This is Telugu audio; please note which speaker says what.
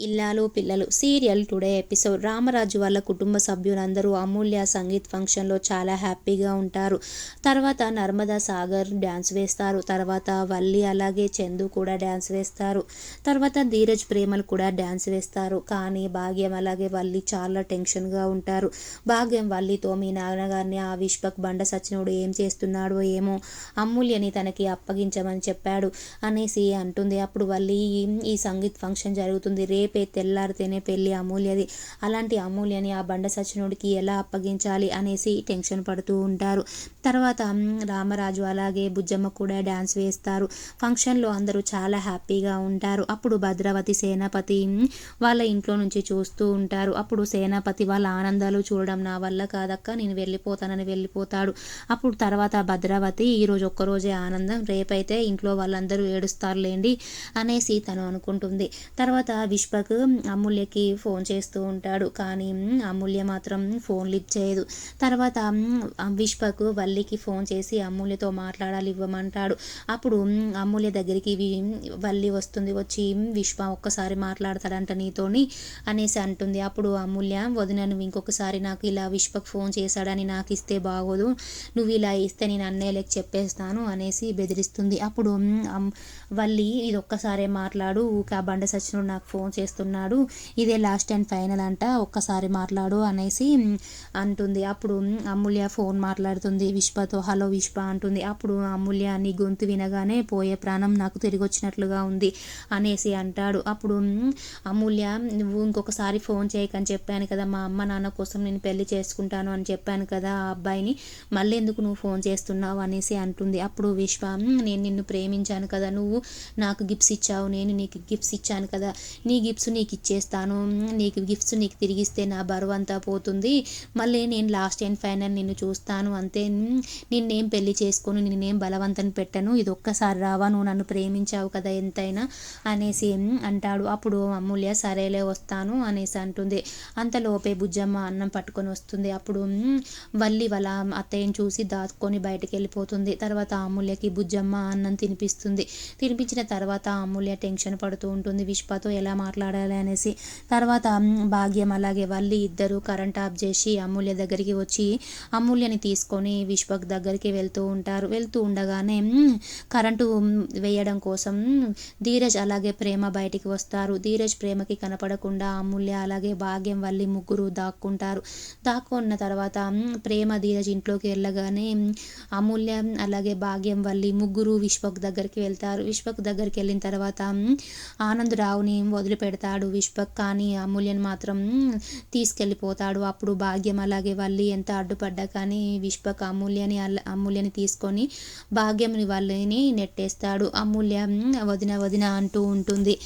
Speaker 1: ఇల్లాలు పిల్లలు. Serial today episode. రామరాజు వాళ్ళ కుటుంబ సభ్యులందరూ అమూల్య సంగీత్ ఫంక్షన్లో చాలా హ్యాపీగా ఉంటారు. తర్వాత నర్మదా సాగర్ డ్యాన్స్ వేస్తారు. తర్వాత వల్లి అలాగే చందు కూడా డ్యాన్స్ వేస్తారు. తర్వాత ధీరజ్ ప్రేమలు కూడా డ్యాన్స్ వేస్తారు. కానీ భాగ్యం అలాగే వల్లి చాలా టెన్షన్గా ఉంటారు. భాగ్యం వల్లితో మీ నాన్నగారిని ఆ విష్పక్ బండ సచినుడు ఏం చేస్తున్నాడో ఏమో అమూల్యని తనకి అప్పగించమని చెప్పాడు అనేసి అంటుంది. అప్పుడు వల్లి ఈ సంగీత్ ఫంక్షన్ జరుగుతుంది. రే రేపే తెల్లారితేనే పెళ్ళి అమూల్యది. అలాంటి అమూల్యని ఆ బండ సచినుడికి ఎలా అప్పగించాలి అనేసి టెన్షన్ పడుతూ ఉంటారు. తర్వాత రామరాజు అలాగే బుజ్జమ్మ కూడా డ్యాన్స్ వేస్తారు. ఫంక్షన్లో అందరూ చాలా హ్యాపీగా ఉంటారు. అప్పుడు భద్రావతి సేనాపతి వాళ్ళ ఇంట్లో నుంచి చూస్తూ ఉంటారు. అప్పుడు సేనాపతి వాళ్ళ ఆనందాలు చూడడం నా వల్ల కాదక్క నేను వెళ్ళిపోతానని వెళ్ళిపోతాడు. అప్పుడు తర్వాత భద్రావతి ఈరోజు ఒక్కరోజే ఆనందం రేపైతే ఇంట్లో వాళ్ళందరూ ఏడుస్తారులేండి అనేసి తను అనుకుంటుంది. తర్వాత విష్పక్ అమూల్యకి ఫోన్ చేస్తూ ఉంటాడు. కానీ అమూల్య మాత్రం ఫోన్ లిఫ్ట్ చేయదు. తర్వాత విష్పకు వల్లికి ఫోన్ చేసి అమూల్యతో మాట్లాడాలి ఇవ్వమంటాడు. అప్పుడు అమూల్య దగ్గరికి వల్లి వస్తుంది. వచ్చి విశ్వ ఒక్కసారి మాట్లాడతాడంట నీతోని అనేసి అంటుంది. అప్పుడు అమూల్య వదిన నువ్వు ఇంకొకసారి నాకు ఇలా విష్పక్ ఫోన్ చేశాడని నాకు ఇస్తే బాగోదు. నువ్వు ఇలా ఇస్తే నేను అన్నయ్యలకు చెప్పేస్తాను అనేసి బెదిరిస్తుంది. అప్పుడు వల్లి ఇది ఒక్కసారే మాట్లాడు. ఊక బండ సచినుడు నాకు ఫోన్ చేస్తున్నాడు. ఇదే లాస్ట్ అండ్ ఫైనల్ అంట. ఒక్కసారి మాట్లాడు అనేసి అంటుంది. అప్పుడు అమూల్య ఫోన్ మాట్లాడుతుంది. విశ్వతో హలో విశ్వ అంటుంది. అప్పుడు అమూల్య నీ గొంతు వినగానే పోయే ప్రాణం నాకు తిరిగి వచ్చినట్లుగా ఉంది అనేసి అంటాడు. అప్పుడు అమూల్య నువ్వు ఇంకొకసారి ఫోన్ చేయకని చెప్పాను కదా మా అమ్మ నాన్న కోసం నేను పెళ్ళి చేసుకుంటాను అని చెప్పాను కదా ఆ అబ్బాయిని. మళ్ళీ ఎందుకు నువ్వు ఫోన్ చేస్తున్నావు అనేసి అంటుంది. అప్పుడు విశ్వ నేను నిన్ను ప్రేమించాను కదా. నువ్వు నాకు గిఫ్ట్స్ ఇచ్చావు. నేను నీకు గిఫ్ట్స్ ఇచ్చాను కదా. నీ గిఫ్ట్స్ నీకు ఇచ్చేస్తాను. నీకు గిఫ్ట్స్ నీకు తిరిగిస్తే నా బరువు అంతా పోతుంది. మళ్ళీ నేను లాస్ట్ అండ్ ఫైనల్ నిన్ను చూస్తాను. అంతే. నిన్నేం పెళ్ళి చేసుకొని. నేనేం బలవంతం పెట్టను. ఇది ఒక్కసారి రావా. నువ్వు నన్ను ప్రేమించావు కదా ఎంతైనా అనేసి అంటాడు. అప్పుడు అమూల్య సరేలే వస్తాను అనేసి అంటుంది. అంతలోపే బుజ్జమ్మ అన్నం పట్టుకొని వస్తుంది. అప్పుడు వల్లి వాళ్ళ అత్తయ్యని చూసి దాచుకొని బయటకు వెళ్ళిపోతుంది. తర్వాత అమూల్యకి బుజ్జమ్మ అన్నం తినిపిస్తుంది. తినిపించిన తర్వాత అమూల్య టెన్షన్ పడుతూ ఉంటుంది. విష్పతో ఎలా మాట్లాడాలి అనేసి. తర్వాత భాగ్యం అలాగే వల్లి ఇద్దరు కరెంట్ ఆఫ్ చేసి అమూల్య దగ్గరికి వచ్చి అమూల్యని తీసుకొని విశ్వక్ దగ్గరికి వెళ్తూ ఉంటారు. వెళ్తూ ఉండగానే కరెంటు వేయడం కోసం ధీరజ్ అలాగే ప్రేమ బయటికి వస్తారు. ధీరజ్ ప్రేమకి కనపడకుండా అమూల్య అలాగే భాగ్యం వల్లి ముగ్గురు దాక్కుంటారు. దాక్కున్న తర్వాత ప్రేమ ధీరజ్ ఇంట్లోకి వెళ్ళగానే అమూల్య అలాగే భాగ్యం వల్లి ముగ్గురు విశ్వక్ దగ్గరికి వెళ్తారు. విశ్వక్ దగ్గరికి వెళ్ళిన తర్వాత ఆనంద్ రావుని పెడతాడు. విశ్వక్ కానీ అమూల్యని మాత్రం తీసుకెళ్ళిపోతాడు. అప్పుడు భాగ్యం అలాగే వల్లి ఎంత అడ్డుపడ్డా కానీ విశ్వక్ అమూల్యని అమూల్యని తీసుకొని భాగ్యంని వాళ్ళని నెట్టేస్తాడు. అమూల్య వదిన వదిన అంటూ ఉంటుంది.